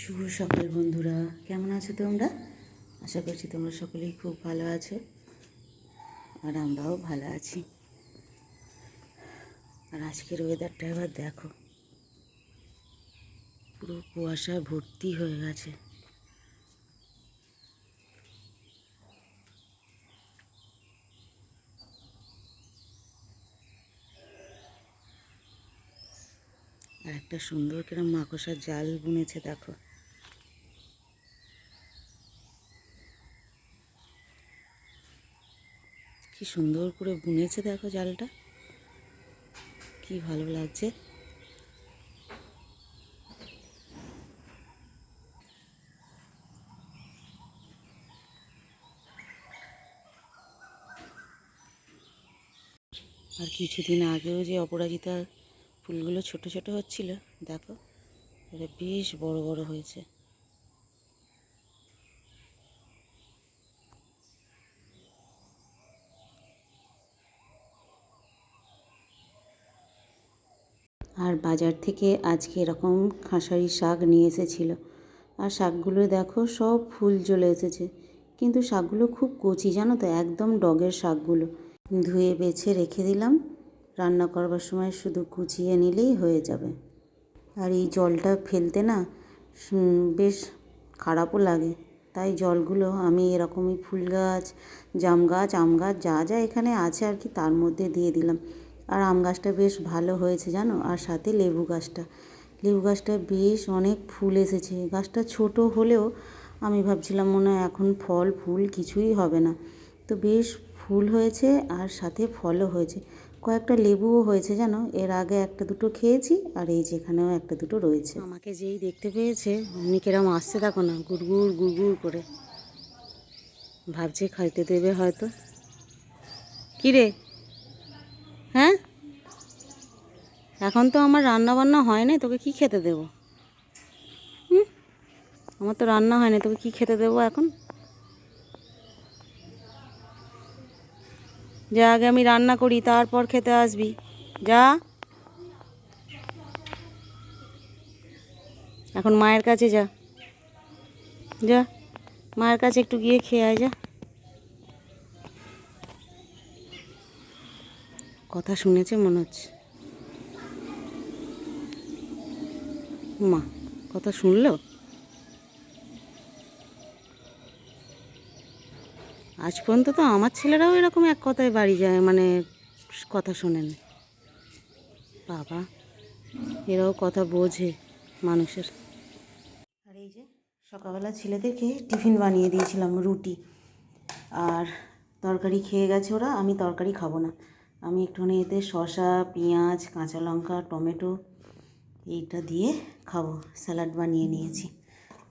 শুভ সকাল বন্ধুরা। কেমন আছো তোমরা? আশা করছি তোমরা সকলেই খুব ভালো আছো আর আমরাও ভালো আছি। আর আজকের ওয়েদারটা এবার দেখো। পুরো কুয়াশায় ভর্তি হয়ে গেছে। আর একটা সুন্দর কিরম মাকড়সার জাল বুনেছে, দেখো। কি সুন্দর করে বুনেছে দেখো জালটা। কি ভালো লাগছে। আর কিছুদিন আগেও যে অপরাজিতা ফুলগুলো ছোট ছোট হচ্ছিল, দেখো, এটা বেশ বড় বড় হয়েছে। আর বাজার থেকে আজকে এরকম খাঁসারি শাক নিয়ে এসেছিল। আর শাকগুলো দেখো, সব ফুল চলে এসেছে। কিন্তু শাকগুলো খুব কচি, জানো তো, একদম ডগের শাকগুলো। ধুয়ে বেছে রেখে দিলাম। রান্না করবার সময় শুধু কুচিয়ে নিলেই হয়ে যাবে। আর এই জলটা ফেলতে না বেশ খারাপও লাগে। তাই জলগুলো আমি এরকমই ফুল গাছ, জাম গাছ, আম গাছ, যা যা এখানে আছে আর কি, তার মধ্যে দিয়ে দিলাম। আর আম গাছটা বেশ ভালো হয়েছে জানো? আর সাথে লেবু গাছটা। লেবু গাছটা বেশ অনেক ফুল এসেছে। গাছটা ছোট হলেও আমি ভাবছিলাম মনে হয় এখন ফল, ফুল কিছুই হবে না। তো বেশ ফুল হয়েছে আর সাথে ফলও হয়েছে। কয়েকটা লেবুও হয়েছে জানো? এর আগে একটা দুটো খেয়েছি আর এই যেখানেও একটা দুটো রয়েছে। আমাকে যেই দেখতে পেয়েছে অমনি কেরম আসছে দেখো না গুড়গুড় গুড়গুড় করে। ভাবছে খাইতে দেবে হয়তো। কী রে হ্যাঁ? এখন তো আমার রান্না বান্না হয় না তোকে কি খেতে দেবো? হুম? আমার তো রান্না হয় না তোকে কি খেতে দেবো এখন? যা আগে আমি রান্না করি, তারপর খেতে আসবি। যা। এখন মায়ের কাছে যা। যা, মায়ের কাছে একটু গিয়ে খেয়ে আয়, যা। কথা শুনেছে মনে হচ্ছে। মা, কথা শুনলো? আজ পর্যন্ত তো আমার ছেলেরাও এরকম এক কথায় বাড়ি যায় মানে কথা শোনেন। বাবা, এরাও কথা বোঝে মানুষের। আর এই যে সকালবেলা ছেলেদেরকে টিফিন বানিয়ে দিয়েছিলাম, রুটি। আর তরকারি খেয়ে গেছে ওরা, আমি তরকারি খাব না। আমি একটুখানি এতে শসা, পেঁয়াজ, কাঁচা লঙ্কা, টমেটো এইটা দিয়ে খাব, স্যালাড বানিয়ে নিয়েছি।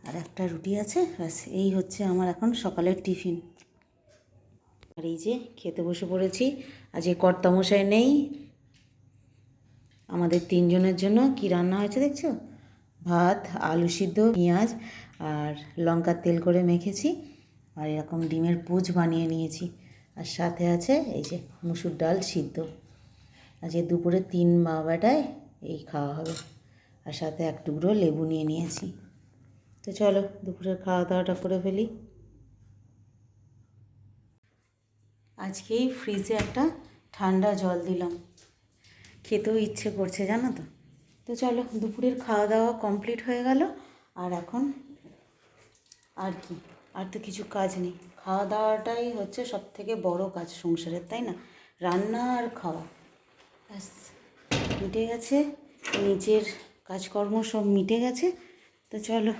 আর একটা রুটি আছে, ব্যাস, এই হচ্ছে আমার এখন সকালের টিফিন। আর এই যে খেতে বসে পড়েছি, আজকে কর্তামশাই নেই। আমাদের তিনজনের জন্য কি রান্না হয়েছে দেখছ? ভাত, আলু সিদ্ধ, পেঁয়াজ আর লঙ্কার তেল করে মেখেছি। আর এরকম ডিমের পুজ বানিয়ে নিয়েছি। আর সাথে আছে এই যে মুসুর ডাল সিদ্ধ। আজকে দুপুরে তিন বাবাটায় এই খাওয়া হবে। আর সাথে এক টুকরো লেবু নিয়ে নিয়েছি। তো চলো, দুপুরের খাওয়া দাওয়াটা করে ফেলি। আজকেই ফ্রিজে একটা ঠান্ডা জল দিলাম। খেতেও ইচ্ছে করছে, জানো তো? তো চলো, দুপুরের খাওয়া দাওয়া কমপ্লিট হয়ে গেল। আর এখন আর কি? আর তো কিছু কাজ নেই। খাওয়া দাওয়াটাই হচ্ছে সব থেকে বড় কাজ সংসারের, তাই না? রান্না আর খাওয়া। ব্যাস, মিটে গেছে। নিজের কাজকর্ম সব মিটে গেছে তো চলো